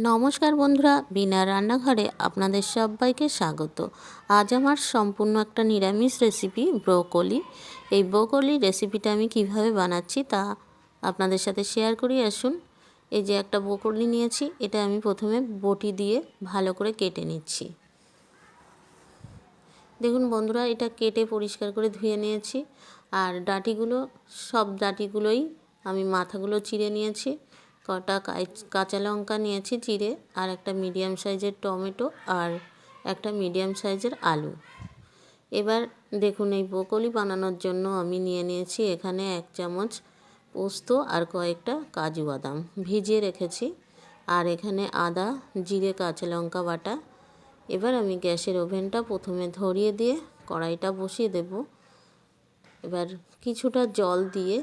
নমস্কার বন্ধুরা, বিনা রান্নাঘরে আপনাদের সবাইকে স্বাগত। আজ আমার সম্পূর্ণ একটা নিরামিষ রেসিপি ব্রোকলি। এই ব্রোকলি রেসিপিটা আমি কীভাবে বানাচ্ছি তা আপনাদের সাথে শেয়ার করি, আসুন। এই যে একটা ব্রোকলি নিয়েছি, এটা আমি প্রথমে বটি দিয়ে ভালো করে কেটে নিচ্ছি। দেখুন বন্ধুরা, এটা কেটে পরিষ্কার করে ধুয়ে নিয়েছি। আর ডাটিগুলো, সব ডাটিগুলোই আমি মাথাগুলো চিড়ে নিয়েছি। কটা কাঁচা লঙ্কা নিয়েছি চিড়ে আর একটা মিডিয়াম সাইজের টমেটো আর একটা মিডিয়াম সাইজের আলু। এবার দেখুন, এই ব্রোকলি বানানোর জন্য আমি নিয়ে নিয়েছি এখানে এক চামচ পোস্ত আর কয়েকটা কাজু বাদাম। ভিজিয়ে রেখেছি। আর এখানে আদা, জিরে, কাঁচা লঙ্কা বাটা। এবার আমি গ্যাসের ওভেনটা প্রথমে ধরিয়ে দিয়ে কড়াইটা বসিয়ে দেব। এবার কিছুটা জল দিয়ে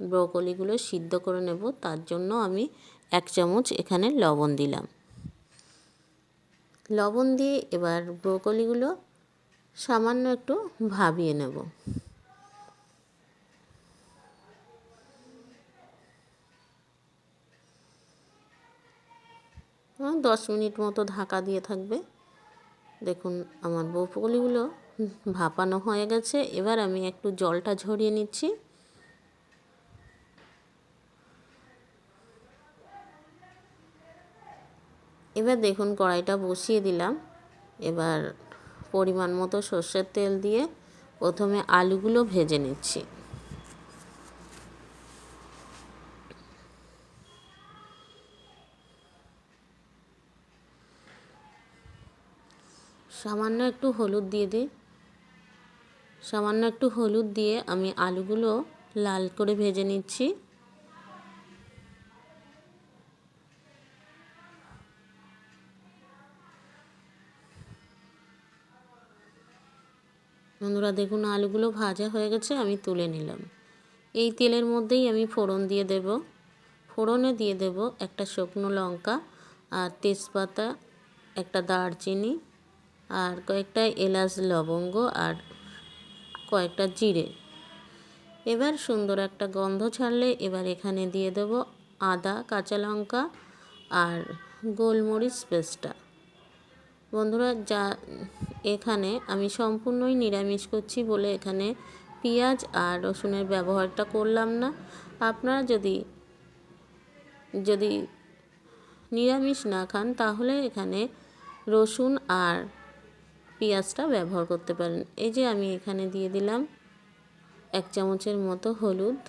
ব্রোকলিগুলো সিদ্ধ করে নেব। তার জন্য আমি এক চামচ এখানে লবণ দিলাম। লবণ দিয়ে এবার ব্রোকলিগুলো সামান্য একটু ভাবিয়ে নেব। দশ মিনিট মতো ঢাকা দিয়ে থাকবে। দেখুন, আমার ব্রোকলিগুলো ভাপানো হয়ে গেছে। এবার আমি একটু জলটা ঝরিয়ে নিচ্ছি। এবার দেখুন কড়াইটা বসিয়ে দিলাম। এবার পরিমাণ মতো সর্ষের তেল দিয়ে প্রথমে আলুগুলো ভেজে নিচ্ছি। সামান্য একটু হলুদ দিয়ে দিই। সামান্য একটু হলুদ দিয়ে আমি আলুগুলো লাল করে ভেজে নিচ্ছি। বন্ধুরা, দেখুন আলুগুলো ভাজা হয়ে গেছে, আমি তুলে নিলাম। এই তেলের মধ্যেই আমি ফোড়ন দিয়ে দেব। ফোড়নে দিয়ে দেব একটা শুকনো লঙ্কা আর তেজপাতা, একটা দারচিনি আর কয়েকটা এলাচ লবঙ্গ আর কয়েকটা জিরে। এবার সুন্দর একটা গন্ধ ছাড়লে এবার এখানে দিয়ে দেব আদা, কাঁচা লঙ্কা আর গোলমরিচ পেস্টটা। বন্ধুরা, যা, এখানে আমি সম্পূর্ণই নিরামিষ করছি বলে এখানে পেঁয়াজ আর রসুনের ব্যবহারটা করলাম না। আপনারা যদি যদি নিরামিষ না খান, তাহলে এখানে রসুন আর পেঁয়াজটা ব্যবহার করতে পারেন। এই যে আমি এখানে দিয়ে দিলাম এক চামচের মতো হলুদ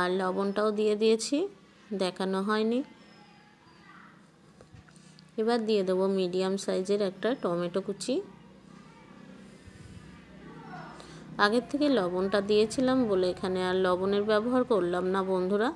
আর লবণটাও দিয়ে দিয়েছি, দেখানো হয়নি। এবার দিয়ে দেবো মিডিয়াম সাইজের একটা টমেটো কুচি। আগের থেকে লবণটা দিয়েছিলাম বলে এখানে আর লবণের ব্যবহার করলাম না বন্ধুরা।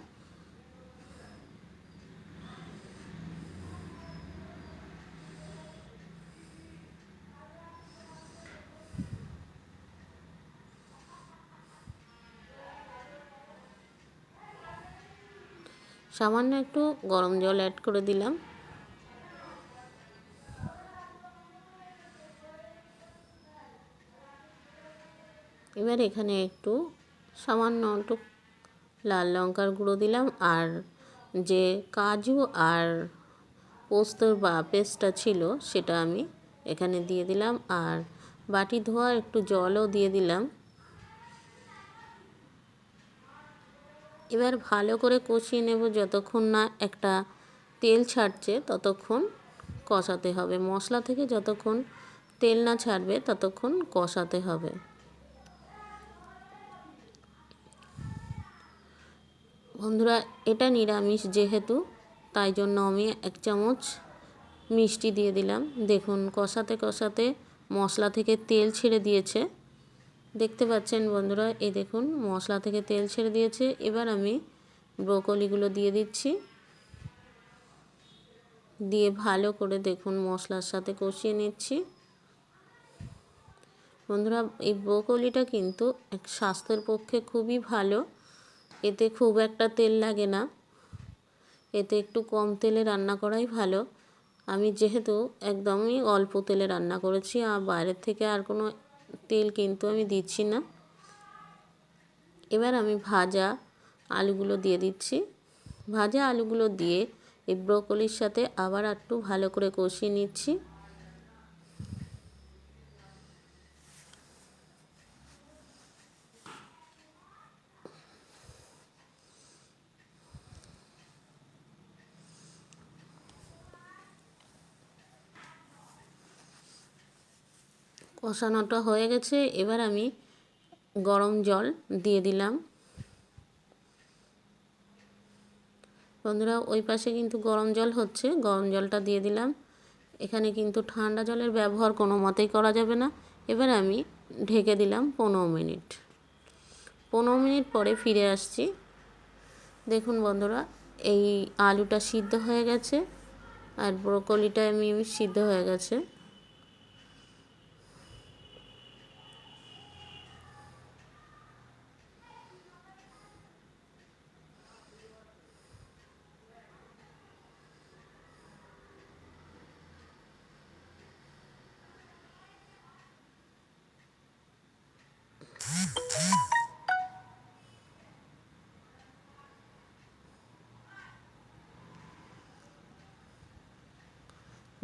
সামান্য একটু গরম জল অ্যাড করে দিলাম। এবার এখানে একটু সামান্য একটু লাল লঙ্কার গুঁড়ো দিলাম আর যে কাজু আর পোস্তর বা পেস্টটা ছিল সেটা আমি এখানে দিয়ে দিলাম আর বাটি ধোয়া একটু জলও দিয়ে দিলাম। এবার ভালো করে কষিয়ে নেব যতক্ষণ না একটা তেল ছাড়ছে ততক্ষণ কষাতে হবে। মশলা থেকে যতক্ষণ তেল না ছাড়বে ততক্ষণ কষাতে হবে। বন্ধুরা, এটা নিরামিষ যেহেতু, তাই জন্য আমি এক চামচ মিষ্টি দিয়ে দিলাম। দেখুন, কষাতে কষাতে মশলা থেকে তেল ছেড়ে দিয়েছে। দেখতে পাচ্ছেন বন্ধুরা, এই দেখুন, মশলা থেকে তেল ছেড়ে দিয়েছে। এবার আমি ব্রোকলিগুলো দিয়ে দিচ্ছি। দিয়ে ভালো করে দেখুন, মশলার সাথে কষিয়ে নিচ্ছি। বন্ধুরা, এই ব্রোকলিটা কিন্তু এক স্বাস্থ্যের পক্ষে খুবই ভালো। এতে খুব একটা তেল লাগে না। এতে একটু কম তেলে রান্না করাই ভালো। আমি যেহেতু একদমই অল্প তেলে রান্না করেছি, আর বাইরের থেকে আর কোনো তেল কিন্তু আমি দিচ্ছি না। এবার আমি ভাজা আলুগুলো দিয়ে দিচ্ছি। ভাজা আলুগুলো দিয়ে এই ব্রোকলির সাথে আবার একটু ভালো করে কষিয়ে নিচ্ছি। কষানোটা হয়ে গেছে। এবার আমি গরম জল দিয়ে দিলাম। বন্ধুরা, ওই পাশে কিন্তু গরম জল হচ্ছে, গরম জলটা দিয়ে দিলাম। এখানে কিন্তু ঠান্ডা জলের ব্যবহার কোনো মতেই করা যাবে না। এবার আমি ঢেকে দিলাম পনেরো মিনিট। পনেরো মিনিট পরে ফিরে আসছি। দেখুন বন্ধুরা, এই আলুটা সিদ্ধ হয়ে গেছে, আর ব্রোকলিটা আমি সিদ্ধ হয়ে গেছে।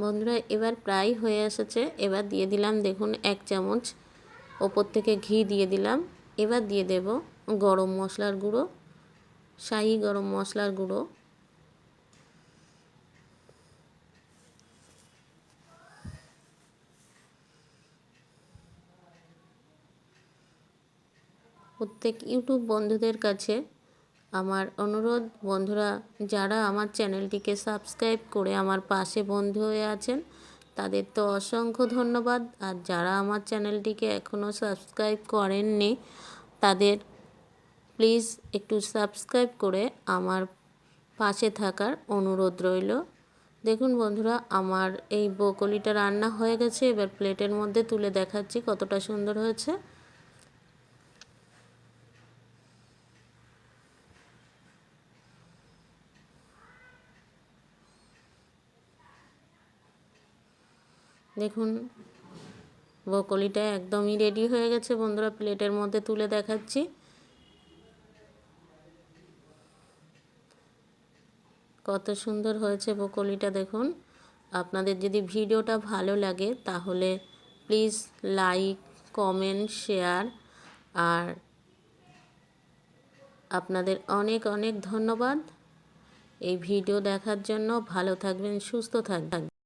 বন্ধুরা, এবার প্রায় হয়ে এসেছে। এবার দিয়ে দিলাম দেখুন এক চামচ। ওপর থেকে ঘি দিয়ে দিলাম। এবার দিয়ে দেব গরম মশলার গুঁড়ো, শাহি গরম মশলার গুঁড়ো। প্রত্যেক ইউটিউব বন্ধুদের কাছে আমার অনুরোধ, বন্ধুরা, যারা আমার চ্যানেলটিকে সাবস্ক্রাইব করে আমার পাশে বন্ধু হয়ে আছেন, তাদের তো অসংখ্য ধন্যবাদ। আর যারা আমার চ্যানেলটিকে এখনও সাবস্ক্রাইব করেননি, তাদের প্লিজ একটু সাবস্ক্রাইব করে আমার পাশে থাকার অনুরোধ রইল। দেখুন বন্ধুরা, আমার এই বকলিটা রান্না হয়ে গেছে। এবার প্লেটের মধ্যে তুলে দেখাচ্ছি কতটা সুন্দর হয়েছে। দেখুন, বকলিটা একদমই রেডি হয়ে গেছে বন্ধুরা, প্লেটের মধ্যে তুলে দেখাচ্ছি। কত সুন্দর হয়েছে বকলিটা দেখুন। আপনাদের যদি ভিডিওটা ভালো লাগে, তাহলে প্লিজ লাইক কমেন্ট শেয়ার আর আপনাদের অনেক অনেক ধন্যবাদ। এই ভিডিও দেখার জন্য ভালো থাকবেন, সুস্থ থাকবেন।